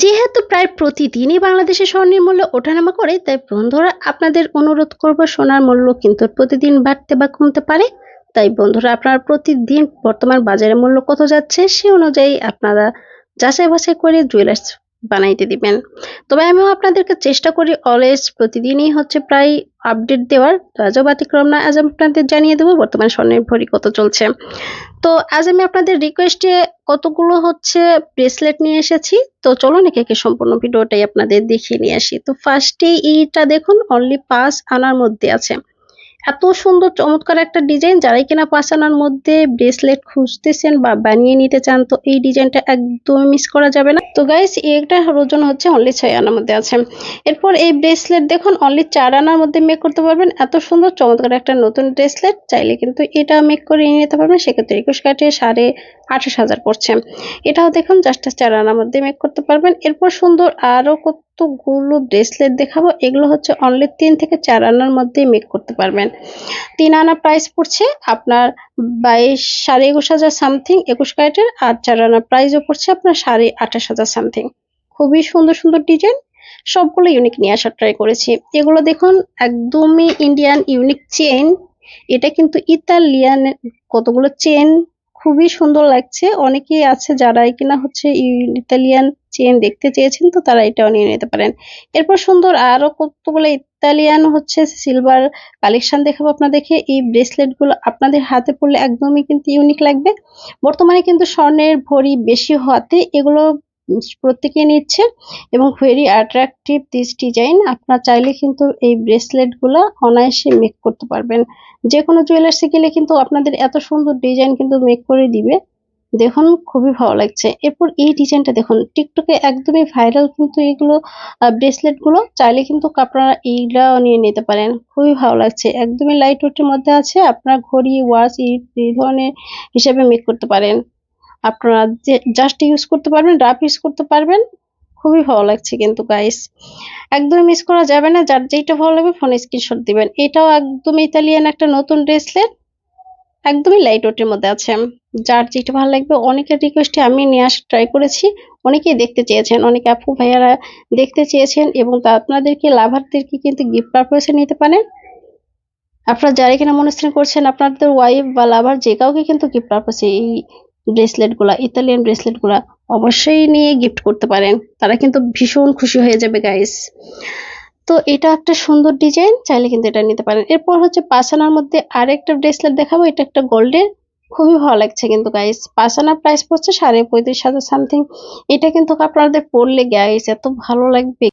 যেহেতু প্রায় প্রতিদিনই বাংলাদেশে স্বর্ণের মূল্য ওঠানামা করে, তাই বন্ধুরা, আপনাদের অনুরোধ করব সোনার মূল্য কিন্তু প্রতিদিন বাড়তে বা কমতে পারে। তাই বন্ধুরা, আপনারা প্রতিদিন বর্তমান বাজারের মূল্য কত যাচ্ছে সে অনুযায়ী আপনারা যাচাই বাছাই করে জুয়েলার্স বানাইতে দিবেন। তবে আমিও আপনাদেরকে চেষ্টা করি অলওয়েজ প্রতিদিনই হচ্ছে প্রায় আপডেট দেওয়ার। তো আজও ব্যতিক্রম না আজ আপনাদের জানিয়ে দেবো বর্তমানে স্বর্ণের কত চলছে। তো আজ আমি আপনাদের রিকোয়েস্টে কতগুলো হচ্ছে ব্রেসলেট নিয়ে এসেছি। তো চলুন একে একে সম্পূর্ণ ভিডিওটাই আপনাদের দেখিয়ে নিয়ে আসি। তো ফার্স্টে এইটা দেখুন অনলি পাঁচ আনার মধ্যে আছে। এত সুন্দর, চমৎকার একটা ডিজাইন। যারাই কিনা পাঁচ আনার মধ্যে ব্রেসলেট খুঁজতেছেন বা বানিয়ে নিতে চান, তো এই ডিজাইনটা একদমই মিস করা যাবে না। তো গাইস এটা ওজন হচ্ছে অনলি ছয় আনার মধ্যে আছে। এরপর এই ব্রেসলেট দেখুন অনলি চার আনার মধ্যে মেক করতে পারবেন। এত সুন্দর, চমৎকার একটা নতুন ব্রেসলেট। চাইলে কিন্তু এটা মেক করে নিয়ে নিতে পারবেন। সেক্ষেত্রে একুশ কাটে সাড়ে আঠাশ হাজার পড়ছে। এটাও দেখুন জাস্ট চার আনার মধ্যে মেক করতে পারবেন। এরপর সুন্দর আরও কতগুলো ব্রেসলেট দেখাবো? এগুলো হচ্ছে অনলি তিন থেকে চার আনার মধ্যেই মেক করতে পারবেন। তিন আনা প্রাইস পড়ছে, আপনার বাইশ, সাড়ে একুশ হাজার সামথিং একুশ ক্যারেটের, আর চার আনা প্রাইসও পড়ছে আপনার সাড়ে আঠাশ হাজার সামথিং খুবই সুন্দর সুন্দর ডিজাইন সবগুলো ইউনিক নিয়ে আসার ট্রাই করেছি। এগুলো দেখুন, একদমই ইন্ডিয়ান ইউনিক চেন এটা কিন্তু ইতালিয়ান কতগুলো চেন খুবই সুন্দর লাগছে। অনেকেই আছে যারা কিনা হচ্ছে ইতালিয়ান চেন দেখতে চেয়েছেন তো তারা এটাও নিয়ে নিতে পারেন। এরপর সুন্দর আরও কতগুলো ইতালিয়ান হচ্ছে সিলভার কালেকশন দেখাবো আপনাদেরকে। এই ব্রেসলেটগুলো আপনাদের হাতে পড়লে একদমই কিন্তু ইউনিক লাগবে। বর্তমানে কিন্তু স্বর্ণের ভরি বেশি হওয়াতে এগুলো প্রত্যেকে নিচ্ছে এবং ভেরি অ্যাট্রাকটিভ দিস ডিজাইন আপনারা চাইলে কিন্তু এই ব্রেসলেটগুলো অনায়াসে মেক করতে পারবেন। যে কোনো জুয়েলার্সে গেলে কিন্তু আপনাদের এত সুন্দর ডিজাইন কিন্তু মেক করে দিবে। দেখুন, খুবই ভালো লাগছে। এরপর এই ডিজাইনটা দেখুন, টিকটকে একদমই ভাইরাল কিন্তু এগুলো ব্রেসলেটগুলো চাইলে কিন্তু আপনারা এইগুলাও নিয়ে নিতে পারেন। খুবই ভালো লাগছে। একদমই লাইট ওয়েটের মধ্যে আছে, আপনারা ঘড়ি ওয়াচ এই ধরনের হিসাবে মেক করতে পারেন। আপনারা যে জাস্ট ইউজ করতে পারবেন রাফ ইউজ করতে পারবেন। খুবই ভালো লাগছে কিন্তু গাইস একদমই মিস করা যাবে না, যার যেটা ভালো লাগবে ফোনে স্ক্রিনশট দিবেন। এটাও একদম ইতালিয়ান একটা নতুন ব্রেসলেট একদমই লাইট ওয়েটের মধ্যে আছে। যার যেটা ভালো লাগবে, অনেকের রিকোয়েস্টে আমি নিয়ে আসার ট্রাই করেছি। অনেকেই দেখতে চেয়েছেন, অনেক আপু ভাইয়ারা দেখতে চেয়েছেন এবং তা আপনাদেরকে লাভারদেরকে কিন্তু গিফট পারপাসে নিতে পারেন। আপনারা যারা কিনা মনস্থির করছেন, আপনাদের ওয়াইফ বা লাভার যে কাউকে কিন্তু গিফট পারপাসে এই ব্রেসলেটগুলা ইতালিয়ান ব্রেসলেটগুলা অবশ্যই নিয়ে গিফট করতে পারেন। তারা কিন্তু ভীষণ খুশি হয়ে যাবে গাইস তো এটা একটা সুন্দর ডিজাইন চাইলে কিন্তু এটা নিতে পারেন। এরপর হচ্ছে পাসানার মধ্যে আরেকটা ব্রেসলেট দেখাবো, এটা একটা গোল্ডের। খুবই ভালো লাগছে কিন্তু গাইস পাসানার প্রাইস পড়ছে সাড়ে পঁয়ত্রিশ হাজার সামথিং এটা কিন্তু আপনাদের পরলে গাইস এত ভালো লাগবে।